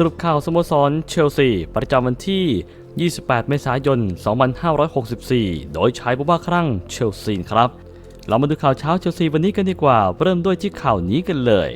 สรุปข่าวสโมสรเชลซี ประจำวันที่ 28 เมษายน 2564 โดยใช้บุบ้าครั่งเชลซีครับ เรามาดูข่าวเช้าเชลซีวันนี้กันดีกว่า เริ่มด้วยที่ข่าวนี้กันเลย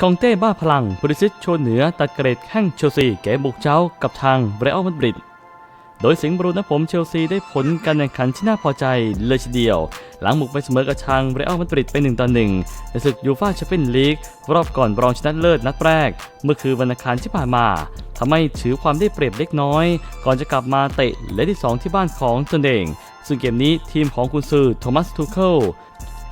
คองเต้บ้าพลังบริซิตโชว์เหนือตัดเกรดแข้งเชลซีเกมบุกเจ้ากับทางเรอัลมาดริด โดยสิงห์บรูนะผมเชลซีได้ผลการแข่งขันที่น่าพอใจเลยทีเดียว หลังบุกไปเสมอกับทางเรอัลมาดริดไป1ต่อ1ในศึกยูฟ่าแชมเปี้ยนลีกรอบก่อนรองชนะเลิศนัดแรก เมื่อคืนวันอังคารที่ผ่านมาทำให้ถือความได้เปรียบเล็กน้อย ก่อนจะกลับมาเตะเลนที่ 2 ที่บ้านของตนเอง ซึ่งเกมนี้ทีมของกุนซือโทมัสทูเคิล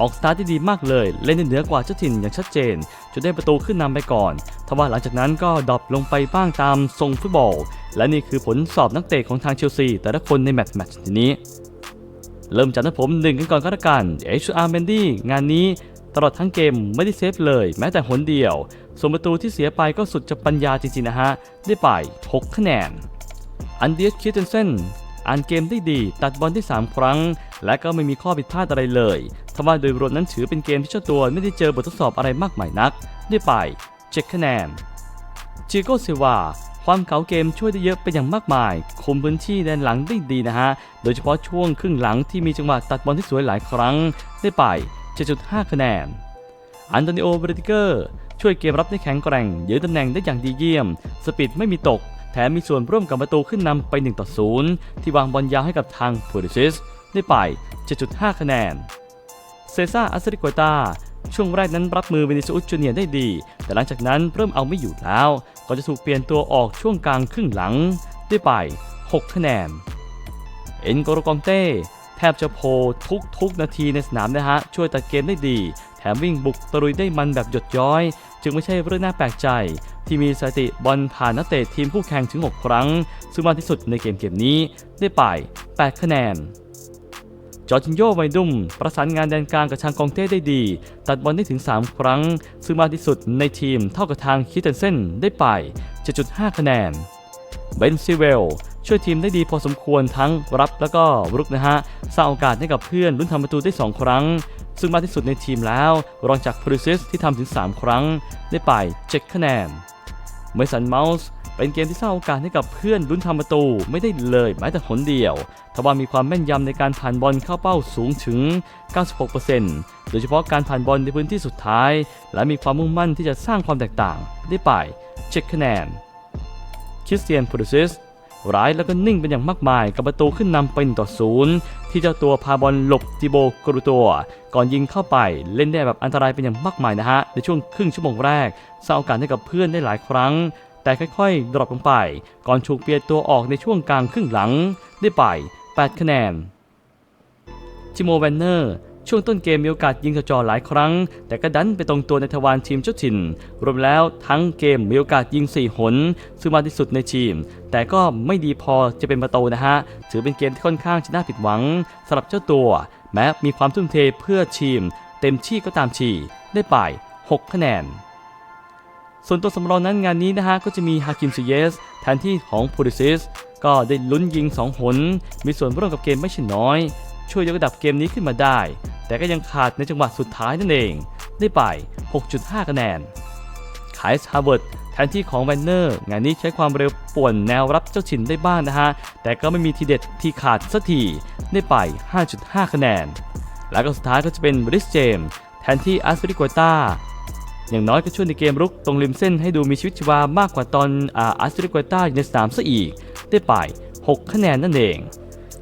ออกสตาร์ทที่ดีมากเลย เล่นเหนือกว่าเจ้าถิ่นอย่างชัดเจนจนได้ประตูขึ้นนำไปก่อนทว่าหลังจากนั้นก็ดรอปลงไปบ้างตามทรงฟุตบอล และนี่คือผลสอบนักเตะของทางเชลซี แต่ละคนในแมตช์แมตช์นี้เริ่มจากนักผมหนึ่งกันก่อนก็แล้วกันเอชอาร์เมนดี้งานนี้ตลอดทั้งเกมไม่ได้เซฟเลย แม้แต่หนเดียว ส่วนประตูที่เสียไปก็สุดจะปัญญาจริงๆนะฮะ ได้ไป 6 คะแนน อันเดียสคิเทนเซน อ่านเกมได้ดี ตัดบอลได้ 3 ครั้ง และก็ไม่มีข้อผิดพลาดอะไรเลยทว่าโดยรวมนั้นถือเป็นเกมที่เจ้าตัวไม่ได้เจอบททดสอบอะไรมากมายนัก ได้ไป7คคะแนนจิโก้ซิวาความเก๋าเกมช่วยได้เยอะเป็นอย่างมากมาย คุมพื้นที่แดนหลังได้ดีนะฮะ โดยเฉพาะช่วงครึ่งหลังที่มีจังหวะตัดบอลที่สวยหลายครั้ง ได้ไป 7.5 คะแนน อันโตนิโอเบรติเกอร์ ช่วยเกมรับได้แข็งแกร่ง ยืนตำแหน่งได้อย่างดีเยี่ยม สปีดไม่มีตก แถมมีส่วนร่วมกับประตูขึ้นนำไป 1 ต่อ 0 ที่วางบอลยาวให้กับทางพูริซิสได้ไป 7.5 คะแนน เซซ่าอัสริโกตาช่วงแรกนั้นรับมือเวนิซูสจูเนียร์ได้ดี แต่หลังจากนั้นเริ่มเอาไม่อยู่แล้วก่อนจะถูกเปลี่ยนตัวออกช่วงกลางครึ่งหลังได้ไป 6 คะแนน เอ็นโกโรกองเต้ แทบจะโพทุกทุกนาทีในสนามนะฮะ ช่วยตัดเกมได้ดี แถมวิ่งบุกตะลุยได้มันแบบหยดย้อย จึงไม่ใช่เรื่องน่าแปลกใจ ที่มีสถิติบอลผ่านนักเตะทีมคู่แข่งถึง 6 ครั้ง ซึ่งมากที่สุดในเกมเกมนี้ได้ไป 8 คะแนนจอร์จินโยไวดุมประสานงานแดนกลางกับทางกองเต้ได้ดี ตัดบอลได้ถึง 3 ครั้ง ซึ่งมากที่สุดในทีมเท่ากับทางคิเทนเซนได้ไป 7.5 คะแนน เบนซิเวล ช่วยทีมได้ดีพอสมควรทั้งรับแล้วก็รุกนะฮะ สร้างโอกาสให้กับเพื่อนลุ้นทำประตูได้ 2 ครั้ง ซึ่งมากที่สุดในทีมแล้ว รองจากพริซิสที่ทำถึง 3 ครั้ง ได้ไป7คะแนนเมสันเมาส์เป็นเกมที่สร้างโอกาสให้กับเพื่อนลุ้นทำประตูไม่ได้เลยแม้แต่หนเดียวทว่ามีความแม่นยำในการผ่านบอลเข้าเป้าสูงถึง 96%โดยเฉพาะการผ่านบอลในพื้นที่สุดท้าย และมีความมุ่งมั่นที่จะสร้างความแตกต่างได้ไป7คะแนนคริสเตียนพูริซิส ร้ายแล้วก็นิ่งเป็นอย่างมากมาย กับประตูขึ้นนำเป็นต่อศูนย์ที่เจ้าตัวพาบอลหลบติโบกรูตัว ก่อนยิงเข้าไปเล่นได้แบบอันตรายเป็นอย่างมากมายนะฮะ ในช่วงครึ่งชั่วโมงแรกสร้างโอกาสให้กับเพื่อนได้หลายครั้ง แต่ค่อยๆ ดรอปลงไป ก่อนถูเปลี่ยนตัวออกในช่วงกลางครึ่งหลังได้ไป 8 คะแนนทิโมแวนเนอร์ ช่วงต้นเกมมีโอกาสยิงกระจอหลายครั้ง แต่ก็ดันไปตรงตัวในทวารทีมเจ้าถิ่น รวมแล้วทั้งเกมมีโอกาสยิง 4 หนซึ่งมากที่สุดในทีม แต่ก็ไม่ดีพอจะเป็นประตูนะฮะ ถือเป็นเกมที่ค่อนข้างจะน่าผิดหวังสำหรับเจ้าตัว แม้มีความทุ่มเทเพื่อทีม เต็มที่ก็ตามทีได้ไป 6 คะแนนส่วนตัวสำรองนั้นงานนี้นะฮะก็จะมีฮาคิมซิเยสแทนที่ของพูริซิสก็ได้ลุ้นยิง 2 หน มีส่วนร่วมกับเกมไม่ใช่น้อย ช่วยยกระดับเกมนี้ขึ้นมาได้ แต่ก็ยังขาดในจังหวะสุดท้ายนั่นเอง ได้ไป 6.5 คะแนนไคส์ฮาร์เวิร์ดแทนที่ของแวนเนอร์ งานนี้ใช้ความเร็วป่วนแนวรับเจ้าถิ่นได้บ้างนะฮะ แต่ก็ไม่มีทีเด็ดที่ขาดสักทีได้ไป 5.5 คะแนน แล้วก็สุดท้ายก็จะเป็นบริสเจมแทนที่อัสเปริโกตาอย่างน้อยก็ช่วยในเกมรุกตรงริมเส้นให้ดูมีชีวิตชีวามากกว่าตอนอาอัสเปริโกตาอยู่ในสนามซะอีก ได้ไป 6 คะแนนนั่นเอง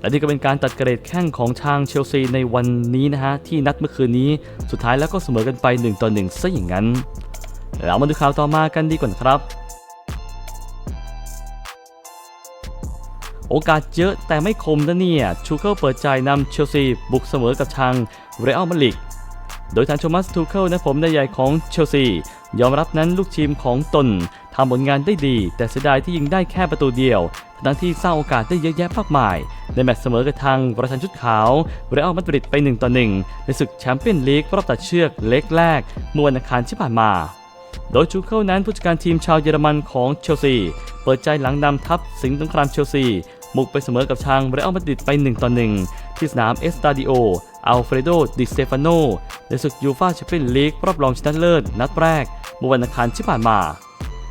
และนี่ก็เป็นการตัดเกรดแข้งของทางเชลซีในวันนี้นะฮะ ที่นัดเมื่อคืนนี้สุดท้ายแล้วก็เสมอกันไป1ต่อ1ซะอย่างนั้นแล้วมาดูข่าวต่อมากันดีกว่าครับโอกาสเยอะแต่ไม่คมนะเนี่ย ชูเคิลเปิดใจนำเชลซีบุกเสมอกับทางเรอัลมาดริดโดยทางโทมัสทูเคิลนะผมนายใหญ่ของเชลซี ยอมรับนั้นลูกทีมของตนทำผลงานได้ดี แต่เสียดายที่ยิงได้แค่ประตูเดียว ทั้งที่สร้างโอกาสได้เยอะแยะมากมาย ในแมตช์เสมอกับทางประธานชุดขาวเรอัลมาดริดไป 1 ต่อ 1 ในศึกแชมเปี้ยนลีกรอบตัดเชือกเล็กแรกเมื่อวันอังคารที่ผ่านมา โดยชูเคิลนั้นผู้จัดการทีมชาวเยอรมันของเชลซี เปิดใจหลังนำทัพสิงห์สงครามเชลซีบุกไปเสมอกับทางเรอัลมาดริดไป 1 ต่อ 1 ที่สนามเอสตาดิโออัลเฟรโด ดิสเตฟานโนในศึกยูฟ่าแชมเปี้ยนลีกรอบรองชนะเลิศนัดแรกเมื่อวันอังคารที่ผ่านมา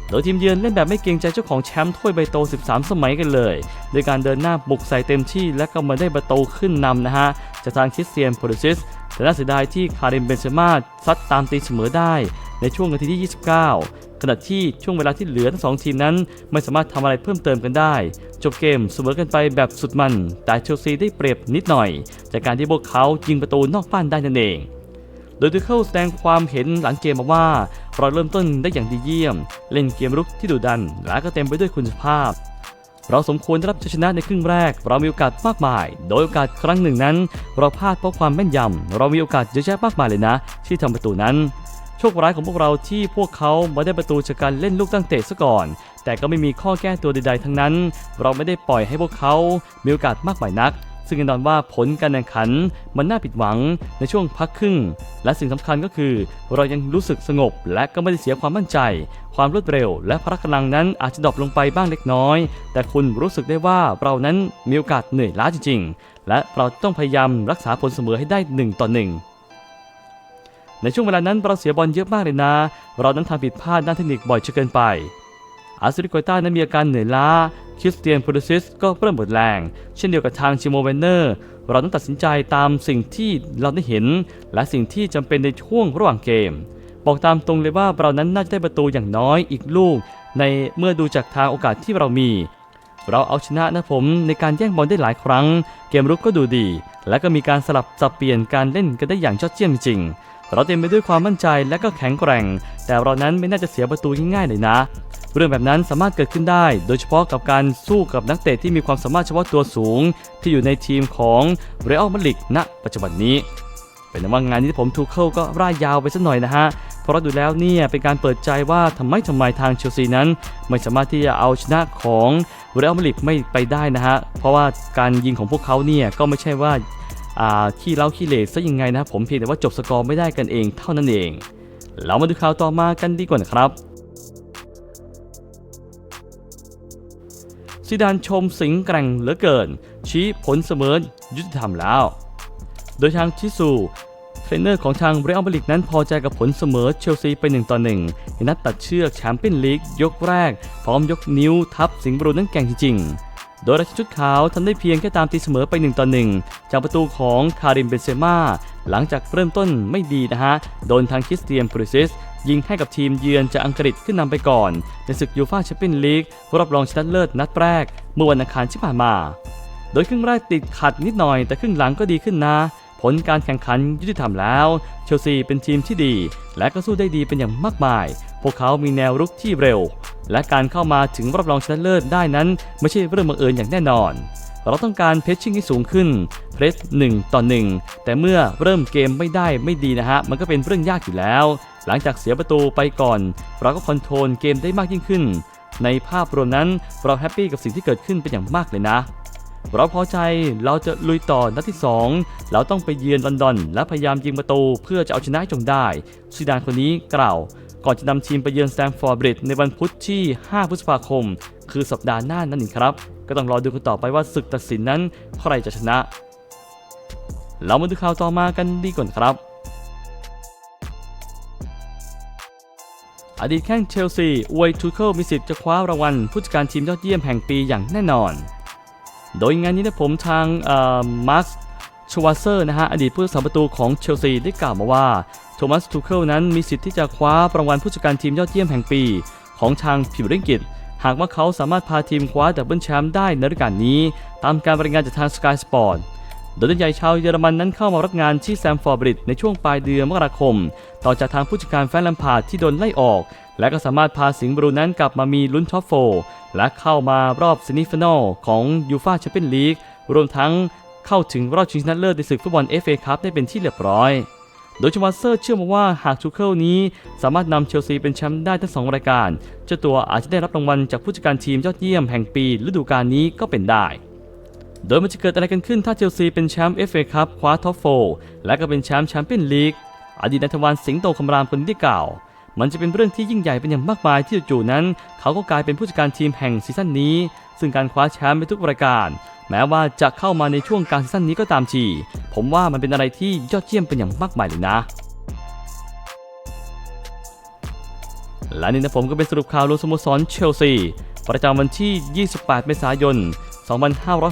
โดยทีมเยือนเล่นแบบไม่เกรงใจเจ้าของแชมป์ถ้วยใบโต 13 สมัยกันเลยโดยการเดินหน้าบุกใส่เต็มที่และก็มาได้ประตูขึ้นนำนะฮะจากทางคริสเตียนโพลิซิสแต่น่าเสียดายที่คาริมเบนเซม่าซัดตามตีเสมอได้ในช่วงนาทีที่ 29 ขณะที่ช่วงเวลาที่เหลือทั้งสองทีมนั้น ไม่สามารถทำอะไรเพิ่มเติมกันได้ จบเกมเสมอกันไปแบบสุดมัน แต่เชลซีได้เปรียบนิดหน่อย จากการที่พวกเขายิงประตูนอกบ้านได้นั่นเอง โดยทูเคิลแสดงความเห็นหลังเกมมาว่าเราเริ่มต้นได้อย่างดีเยี่ยม เล่นเกมรุกที่ดุดัน และก็เต็มไปด้วยคุณภาพ เราสมควรได้รับชัยชนะในครึ่งแรก เรามีโอกาสมากมาย โดยโอกาสครั้งหนึ่งนั้น เราพลาดเพราะความแม่นยำเรามีโอกาสเยอะแยะมากมายเลยนะ ที่ทำประตูนั้นโชคร้ายของพวกเราที่พวกเขาไมาได้ประตูจากการเล่นลูกตั้งเตะซะก่อน แต่ก็ไม่มีข้อแก้ตัวใดๆทั้งนั้น เราไม่ได้ปล่อยให้พวกเขา มีโอกาสมากมายนัก ซึ่งแน่นอนว่าผลการแข่งขันมันน่าผิดหวังในช่วงพักครึ่ง และสิ่งสำคัญก็คือ เรายังรู้สึกสงบ และก็ไม่ได้เสียความมั่นใจ ความรวดเร็ว และพละกำลังนั้นอาจจะดรอปลงไปบ้างเล็กน้อย แต่คุณรู้สึกได้ว่าเรานั้นมีโอกาสเหนื่อยล้าจริงๆ และเราต้องพยายามรักษาผลเสมอให้ได้1ต่อ1ในช่วงเวลานั้นเราเสียบอลเยอะมากเลยนะ เรานั้นทำผิดพลาดด้านเทคนิคบ่อยจนเกินไปอาซิริโกต้านั้นมีอาการเหนื่อยล้า คริสเตียนพูลิซิสก็เริ่มหมดแรง เช่นเดียวกับทางชิโมเวนเนอร์ เราต้องตัดสินใจตามสิ่งที่เราได้เห็น และสิ่งที่จำเป็นในช่วงระหว่างเกม บอกตามตรงเลยว่าเรานั้นน่าจะได้ประตูอย่างน้อยอีกลูก ในเมื่อดูจากทางโอกาสที่เรามี เราเอาชนะนะผมในการแย่งบอลได้หลายครั้ง เกมรุกก็ดูดี และก็มีการสลับสับเปลี่ยนการเล่นกันได้อย่างยอดเยี่ยมจริง เราเต็มไปด้วยความมั่นใจและก็แข็งแกร่ง แต่เรานั้นไม่น่าจะเสียประตูง่ายๆเลยนะ เรื่องแบบนั้นสามารถเกิดขึ้นได้ โดยเฉพาะกับการสู้กับนักเตะที่มีความสามารถเฉพาะตัวสูง ที่อยู่ในทีมของเรอัลมาดริดณปัจจุบันนี้ เป็นว่างานนี้ผมทูเคิลก็ร่ายยาวไปสักหน่อยนะฮะเพราะดูแล้วเนี่ยเป็นการเปิดใจว่าทำไมทำไมทางเชลซีนั้น ไม่สามารถที่จะเอาชนะของเรอัลมาดริดไม่ไปได้นะฮะเพราะว่าการยิงของพวกเขาเนี่ยก็ไม่ใช่ว่า ขี้เล้าขี้เหร่ซะยังไงนะผมเพียงแต่ว่าจบสกอร์ไม่ได้กันเองเท่านั้นเอง เรามาดูข่าวต่อมากันดีกว่านะครับซิดานชมสิงห์แกร่งเหลือเกิน ชี้ผลเสมอยุติธรรมแล้ว โดยทางชิซูเทรนเนอร์ของทางเรอัลมาดริดนั้นพอใจกับผลเสมอเชลซีไป1ต่อ1ในนัดตัดเชือกแชมเปี้ยนลีกยกแรก พร้อมยกนิ้วทับสิงห์บรูนั้นแก่งจริงๆ โดยราชชุดขาวทำได้เพียงแค่ตามตีเสมอไป 1 ต่อ 1 จากประตูของคาริมเบนเซม่าหลังจากเริ่มต้นไม่ดีนะฮะ โดนทางคริสเตียนพูริซิสยิงให้กับทีมเยือนจากอังกฤษขึ้นนำไปก่อน ในศึกยูฟ่าแชมเปี้ยนลีกรอบรองชนะเลิศนัดแรก เมื่อวันอังคารที่ผ่านมา โดยครึ่งแรกติดขัดนิดหน่อยแต่ครึ่งหลังก็ดีขึ้นนะ ผลการแข่งขันยุติธรรมแล้ว เชลซีเป็นทีมที่ดี และก็สู้ได้ดีเป็นอย่างมากมาย พวกเขามีแนวรุกที่เร็ว และการเข้ามาถึงรอบรองชนะเลิศได้นั้นไม่ใช่เรื่องบังเอิญอย่างแน่นอน เราต้องการเพชชิ่งที่สูงขึ้น เพรส1ต่อ1 แต่เมื่อเริ่มเกมไม่ได้ไม่ดีนะฮะ มันก็เป็นเรื่องยากอยู่แล้ว หลังจากเสียประตูไปก่อน เราก็คอนโทรลเกมได้มากยิ่งขึ้น ในภาพรวมนั้นเราแฮปปี้กับสิ่งที่เกิดขึ้นเป็นอย่างมากเลยนะ เราพอใจเราจะลุยต่อนัดที่ 2 เราต้องไปเยือนลอนดอน และพยายามยิงประตูเพื่อจะเอาชนะให้จงได้ซิดานคนนี้กล่าว ก่อนจะนำทีมไปเยือนแตมฟอร์บริดในวันพุธที่ 5 พฤษภาคม คือสัปดาห์หน้านั่นเองครับ ก็ต้องรอดูกันต่อไปว่าศึกตัดสินนั้นใครจะชนะ เรามาดูข่าวต่อมากันดีก่อนครับอดีตแข้งเชลซีอวยทูเคิลมีสิทธิ์จะคว้ารางวัลผู้จัดการทีมยอดเยี่ยมแห่งปีอย่างแน่นอน โดยงานนี้นะผมทางมาร์คชวาเซอร์นะฮะอดีตผู้รักษาประตูของเชลซีได้กล่าวมาว่าโทมัสทูเคิลนั้นมีสิทธิ์ที่จะคว้ารางวัลผู้จัดการทีมยอดเยี่ยมแห่งปี ของทางพิวริงกิตหากว่าเขาสามารถพาทีมคว้าดับเบิลแชมป์ได้ในฤดูกาลนี้ ตามการรายงานจากทางสกายสปอร์ตโดยนักใหญ่ชาวเยอรมันนั้นเข้ามารับงานที่แซมฟอร์บริดจ์ในช่วงปลายเดือนมกราคม ต่อจากทางผู้จัดการแฟนแลมพาร์ดที่โดนไล่ออก และก็สามารถพาสิงห์บรูนั้นกลับมามีลุ้นท็อปโฟ และเข้ามารอบซินิฟนอลของยูฟาแชมเปี้ยนลีกรวมทั้งเข้าถึงรอบชิงชนะเลิศในศึกฟุตบอล FA คัพได้เป็นที่เรียบร้อย โดยชวัตเซอร์เชื่อมาว่าหากทูเคิลนี้สามารถนำเชลซีเป็นแชมป์ได้ทั้งสองรายการ เจ้าตัวอาจจะได้รับรางวัลจากผู้จัดการทีมยอดเยี่ยมแห่งปีฤดูกาลนี้ก็เป็นได้โดยมันจะเกิดอะไรกันขึ้นถ้าเชลซีเป็นแชมป์ FA คัพคว้าท็อปโฟและก็เป็นแชมป์แชมเปี้ยนลีกอดีตนักทวารสิงโตคำรามคนนี้ได้กล่าว มันจะเป็นเรื่องที่ยิ่งใหญ่เป็นอย่างมากมายที่จู่ๆนั้น เขาก็กลายเป็นผู้จัดการทีมแห่งซีซั่นนี้ ซึ่งการคว้าแชมป์ในทุกประการ แม้ว่าจะเข้ามาในช่วงกลางซีซั่นนี้ก็ตามทีผมว่ามันเป็นอะไรที่ยอดเยี่ยมเป็นอย่างมากมายเลยนะและนี่นะผมก็เป็นสรุปข่าวรวมสโมสรเชลซีประจำวันที่ 28 เมษายน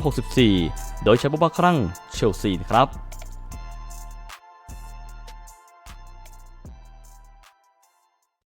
2564 โดยใช้บุบาครั้งเชลซีครับ